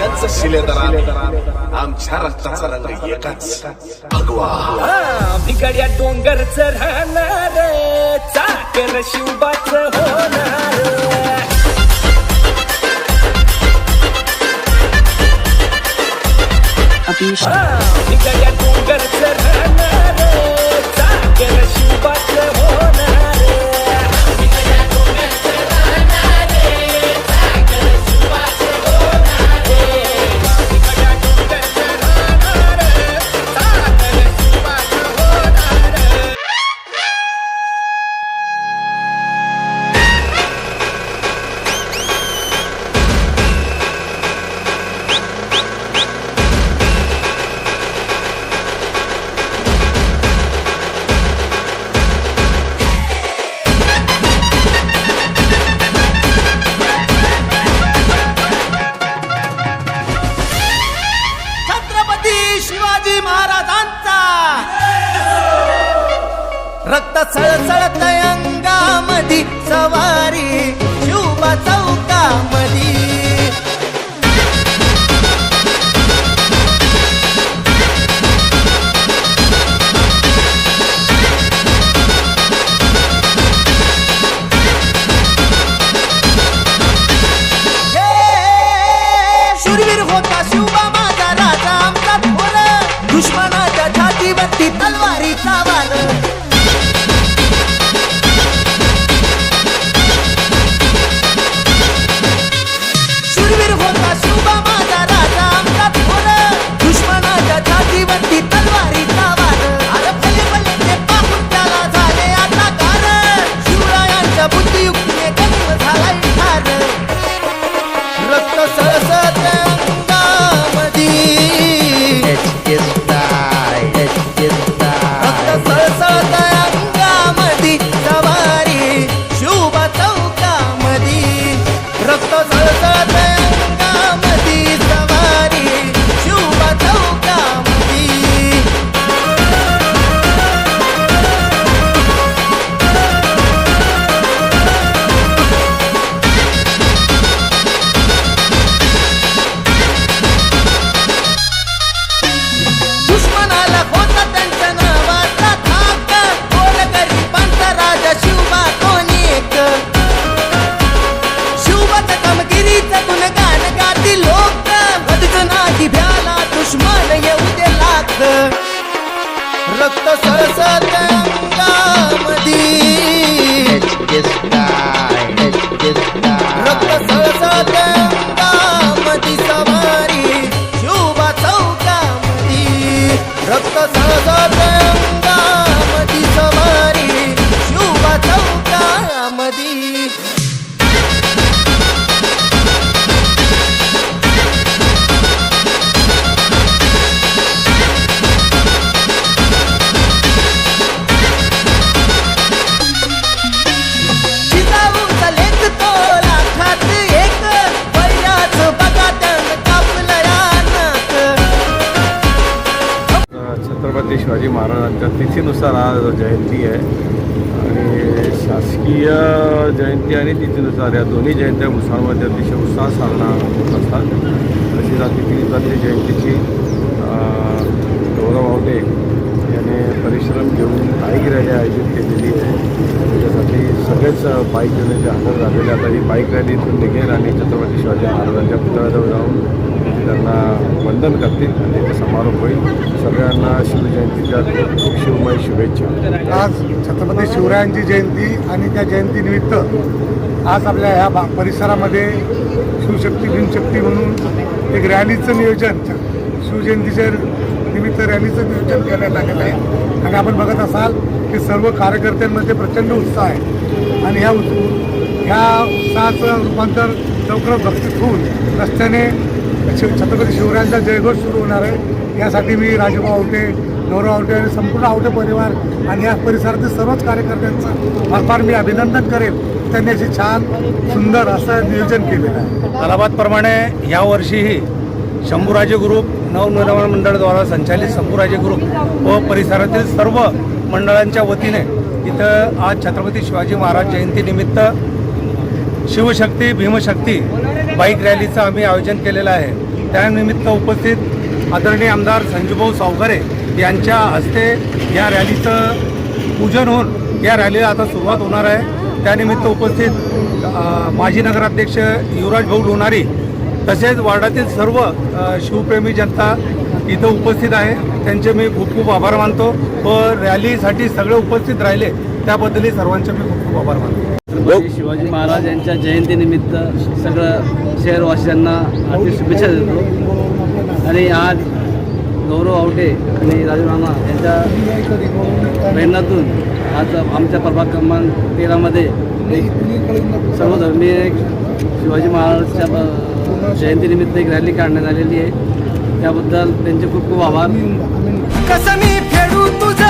त्यांचं शिलेदार आमच्या रक्ताचा रंग एकच भगवा बिगड्या डोंगर राहणार चाकर शिवबाच होणार. Abish, बिगड्या डोंगरच राहणार चाकर शिवबाच होणार. रक्त सळसळत अंगामधी सवारी शिवबा चौकामधी. शिवाजी महाराजांच्या तिथीनुसार आज जयंती आहे. आणि शासकीय जयंती आणि तिथीनुसार या दोन्ही जयंत्या भुसावळमध्ये अतिशय उत्साह साधना होत असतात. तशीच आज जयंतीची गौरव आवटे याने परिश्रम घेऊन बाईक रॅली आयोजित केलेली आहे. त्याच्यासाठी सगळेच बाईक घेऊन जे हजर झालेले आता ही बाईक रॅली इथून निघेल आणि छत्रपती शिवाजी महाराजांच्या पुतळ्याजवळ जाऊन त्यांना वंदन करतील आणि ते समारोप होईल. सगळ्यांना शिवजयंतीच्या शिवमय शुभेच्छा. आज छत्रपती शिवरायांची जयंती आणि त्या जयंतीनिमित्त आज आपल्या ह्या भा परिसरामध्ये शिवशक्ती भीमशक्ती म्हणून एक रॅलीचं नियोजन शिवजयंतीच्या निमित्त रॅलीचं नियोजन करण्यात आलेलं आहे. आणि आपण बघत असाल की सर्व कार्यकर्त्यांमध्ये प्रचंड उत्साह आहे. आणि ह्या उत्स ह्या उत्साहाचं रूपांतर लवकर भक्तीत होऊन रस्त्याने छत्रपती शिवरायांचा जयघोष सुरू होणार आहे यासाठी मी राजभाऊ आवटे गौरव आवटे आणि संपूर्ण आवटे परिवार आणि या परिसरातील सर्वच कार्यकर्त्यांचं फार फार मी अभिनंदन करेन. त्यांनी अशी छान सुंदर असं नियोजन केलेलं आहे. अलाहाबादप्रमाणे यावर्षीही शंभूराजे ग्रुप नवनिर्माण मंडळाद्वारा संचालित शंभूराजे ग्रुप व परिसरातील सर्व मंडळांच्या वतीने इथं आज छत्रपती शिवाजी महाराज जयंतीनिमित्त शिवशक्ती भीमशक्ती बाईक रॅलीचं आम्ही आयोजन केलेलं आहे. त्यानिमित्त उपस्थित आदरणीय आमदार संजूभाऊ सावकारे यांच्या हस्ते या रॅलीचं पूजन होऊन या रॅलीला आता सुरुवात होणार आहे. त्यानिमित्त उपस्थित माजी नगराध्यक्ष युवराज भाऊ लोणारी तसेच वार्डातील सर्व शिवप्रेमी जनता इथं उपस्थित आहे. त्यांचे मी खूप खूप आभार मानतो. व रॅलीसाठी सगळे उपस्थित राहिले. त्याबद्दलही सर्वांचे मी खूप खूप आभार मानतो. शिवाजी महाराज यांच्या जयंतीनिमित्त सगळं शहरवासियांना हार्दिक शुभेच्छा देतो. आणि आज गौरव आवटे आणि राजू राणा यांच्या प्रेरणातून आज आमच्या प्रभाग क्रमांक तेरामध्ये एक सर्वधर्मीय एक शिवाजी महाराजच्या ब- जयंतीनिमित्त एक रॅली काढण्यात आलेली आहे. त्याबद्दल त्यांचे खूप खूप आभार. कसं मी फेडू तुझा?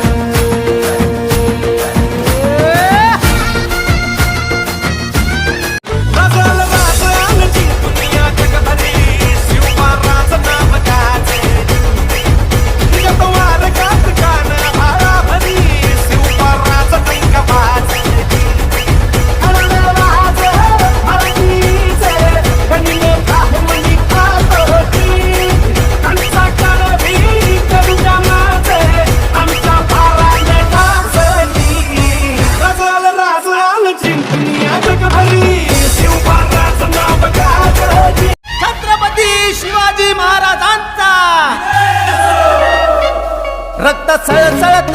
सळसळत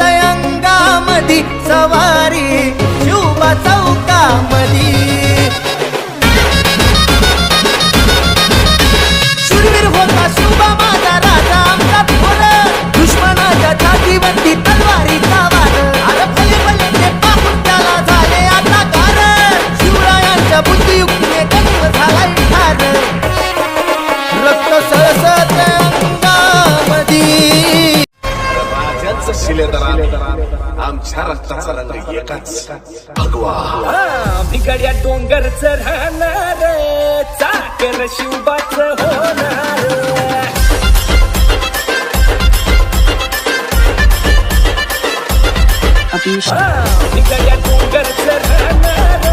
आमच्या रक्ताचा रंग एकाच भगवा भिगड्या डोंगरच राहणार चाकर शिवबाच होणार भिगड्या डोंगरच राहणार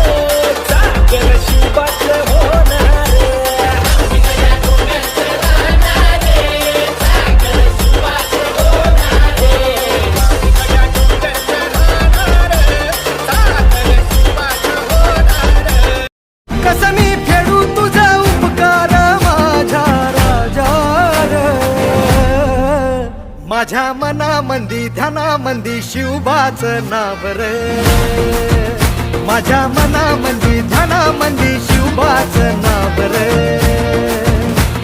चाकर शिवबाच होणार मंदी ध्यानामंदी शिवबाच नाव रे. माझ्या मनामंदी ध्यानामंदी शिवबाच नावर रे.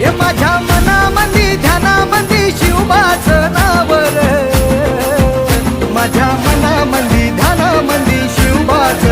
हे माझ्या मनामंदी ध्यानामंदी शिवबाच नाव माझ्या मनामंदी ध्यानामंदी शिवबाच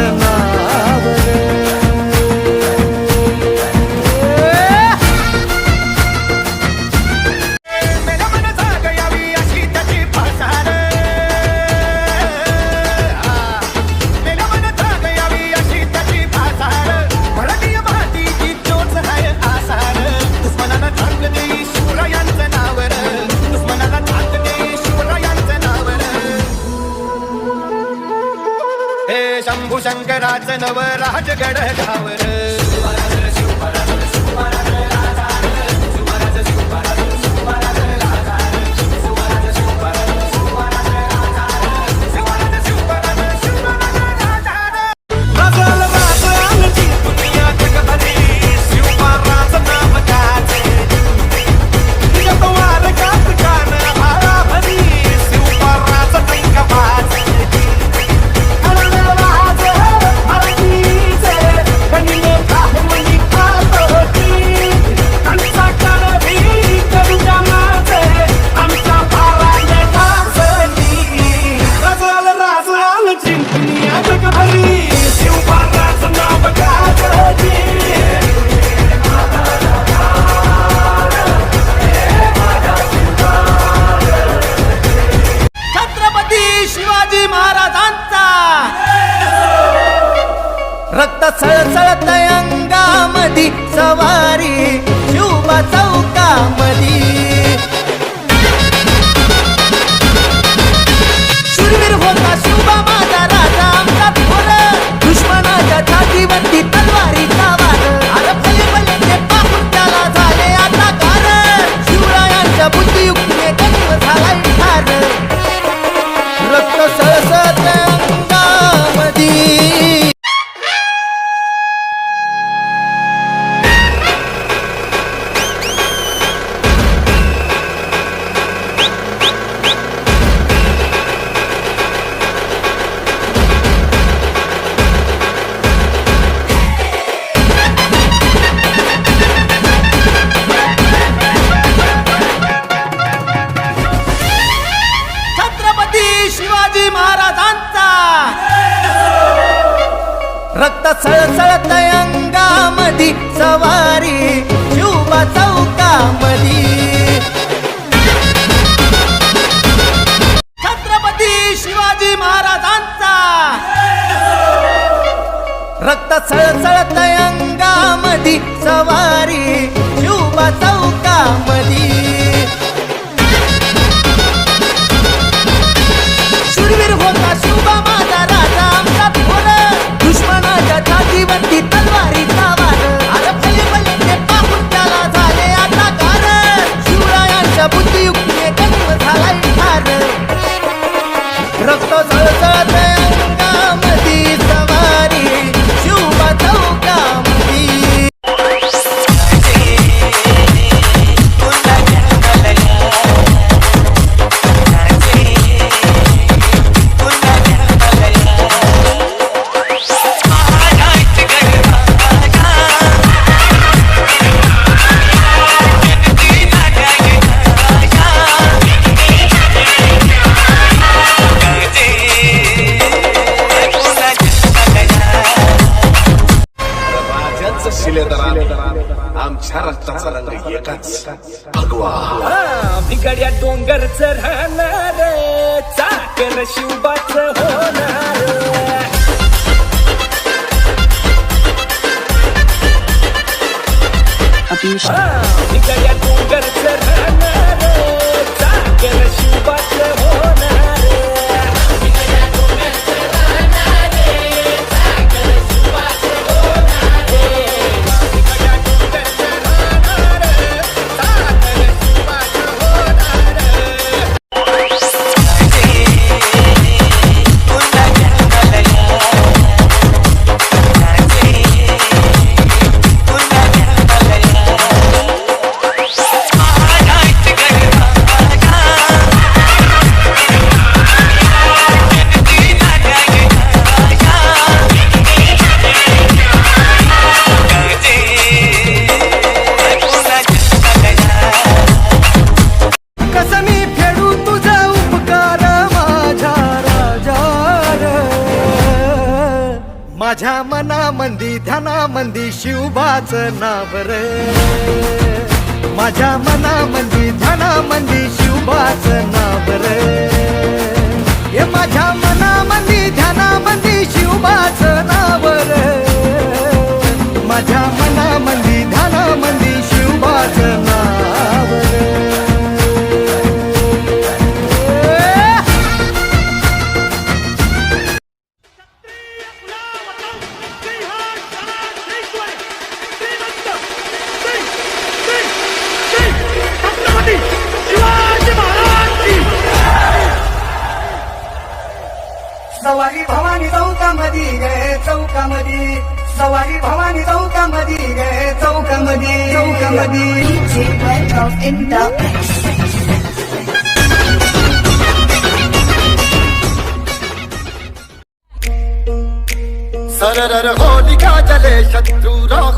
नव राजगड घावर நிஜய தூங்கல் சரண मनामंदी शिवबाच नावर माझ्या मनामंदी ध्यानामंदी शिवबाच नावर हे माझ्या मनामंदी ध्यानामंदी शिवबाच नावर सवारी भवानी चौकामधी गए चौकामधी। सवारी भवानी चौकामधी गए चौकामधी। चौकामधी। इन द सरर होलिका जले शत्रु रोग